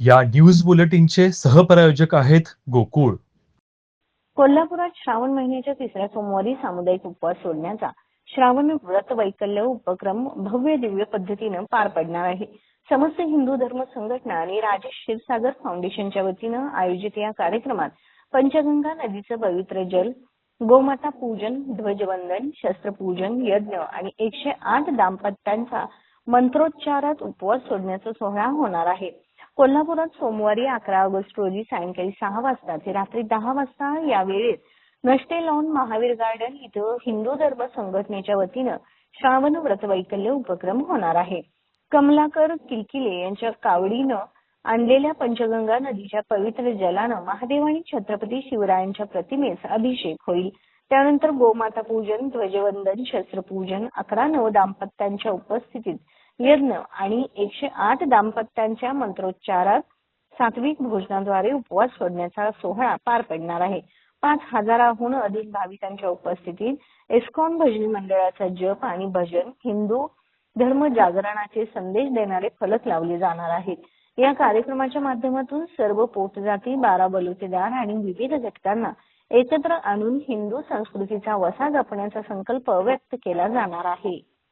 या न्यूज बुलेटिनचे सहप्रायोजक आहेत गोकुळ. कोल्हापुरात श्रावण महिन्याच्या तिसऱ्या सोमवारी सामुदायिक उपवास सोडण्याचा श्रावण व्रत वैकल्य उपक्रम भव्य दिव्य पद्धतीनं पार पडणार आहे. समस्त हिंदू धर्म संघटना आणि राजेश क्षीरसागर फाउंडेशनच्या वतीनं आयोजित या कार्यक्रमात पंचगंगा नदीचं पवित्र जल गोमाता पूजन ध्वजवंदन शस्त्रपूजन यज्ञ आणि एकशे आठ दाम्पत्यांचा मंत्रोच्चारात उपवास सोडण्याचा सोहळा होणार आहे. कोल्हापुरात सोमवारी अकरा ऑगस्ट रोजी सायंकाळी सहा वाजता ते रात्री दहा वाजता या वेळेत नष्टे लॉन महावीर गार्डन इथं हिंदू धर्म संघटनेच्या वतीनं श्रावण व्रत वैकल्य उपक्रम होणार आहे. कमलाकर किलकिले यांच्या कावडीनं आणलेल्या पंचगंगा नदीच्या पवित्र जलानं महादेव आणि छत्रपती शिवरायांच्या प्रतिमेस अभिषेक होईल. त्यानंतर गोमाता पूजन ध्वजवंदन शस्त्रपूजन अकरा नव दाम्पत्यांच्या उपस्थितीत यज्ञ आणि एकशे आठ दाम्पत्यांच्या मंत्रोच्चारात सात्विक भोजनाद्वारे उपवास सोडण्याचा सोहळा पार पडणार आहे. पाच हजाराहून अधिक भाविकांच्या उपस्थितीत एस्कॉन भजनी मंडळाचा जप आणि भजन हिंदू धर्म जागरणाचे संदेश देणारे फलक लावले जाणार आहेत. या कार्यक्रमाच्या माध्यमातून सर्व पोटजाती बारा बलुतेदार आणि विविध घटकांना एकत्र आणून हिंदू संस्कृतीचा वसा जपण्याचा संकल्प व्यक्त केला जाणार आहे.